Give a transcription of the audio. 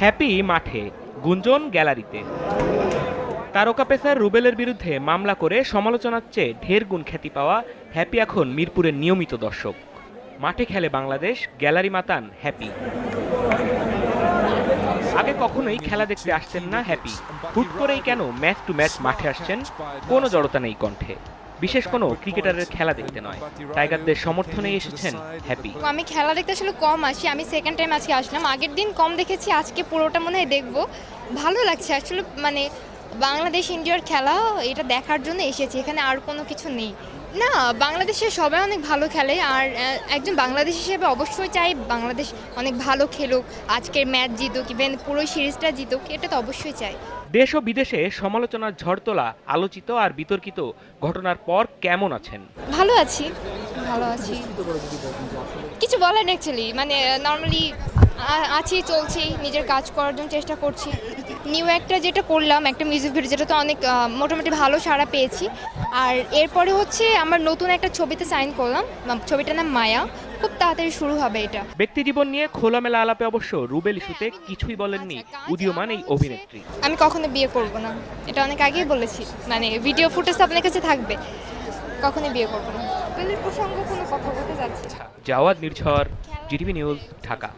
Happy মাঠে, গুঞ্জন গ্যালারিতে। তারকা পেসার রুবেলের বিরুদ্ধে মামলা করে সমালোচনার চেয়ে ঢের গুণ খ্যাতি পাওয়া হ্যাপি এখন মিরপুরের নিয়মিত দর্শক। মাঠে খেলে বাংলাদেশ, গ্যালারি মাতান হ্যাপি। আগে কখনোই খেলা দেখতে আসতেন না হ্যাপি। হুট করেই কেন ম্যাচ টু ম্যাচ মাঠে আসছেন কোনো জড়তা নেই কণ্ঠে। বিশেষ কোনো ক্রিকেটারের খেলা দেখতে নয়। টাইগারদের সমর্থনে এসেছেন হ্যাপি। আমি খেলা দেখতে আসলে কম আসি, আমি সেকেন্ড টাইম আজকে আসলাম। আগের দিন কম দেখেছি, আজকে পুরোটা মনে হয় দেখব। ভালো লাগছে, আসলে মানে বাংলাদেশ ইন্ডিয়ার খেলা এটা দেখার জন্য এসেছি এখানে আর কোনো কিছু নেই। না বাংলাদেশে সবাই অনেক ভালো খেলে আর একজন বাংলাদেশ হিসেবে অবশ্যই চাই বাংলাদেশ অনেক ভালো খেলুক আজকের ম্যাচ জিতুক ইভেন পুরো সিরিজটা জিতুক এটা তো অবশ্যই চাই। দেশ ও বিদেশে সমালোচনার ঝড় তোলা আলোচিত আর বিতর্কিত ঘটনার পর কেমন আছেন? ভালো আছি ভালো আছি। কিছু বলেন অ্যাকচুয়ালি মানে নর্মালি আছি চলছি নিজের কাজ করার জন্য চেষ্টা করছি। নিউ একটা যেটা করলাম একটা মিউজিক ভিডিও যেটা তো অনেক মোটামুটি ভালো সাড়া পেয়েছি। আর এরপরে হচ্ছে আমার নতুন একটা ছবিতে সাইন করলাম আম, ছবিটার নাম মায়া। খুব তাড়াতাড়ি শুরু হবে এটা। ব্যক্তিজীবন নিয়ে খোলামেলা আলাপে অবশ্য রুবেল ইস্যুতে কিছুই বলেননি উদীয়মান এই অভিনেত্রী। আমি কখনো বিয়ে করব না। এটা অনেক আগেই বলেছি। মানে ভিডিও ফুটেজ আপনার কাছে থাকবে। কখনো বিয়ে করব না। রুবেলের প্রসঙ্গ কোনো কথা বলতে যাচ্ছি না। Jawad Nirjhar GTV news Dhaka.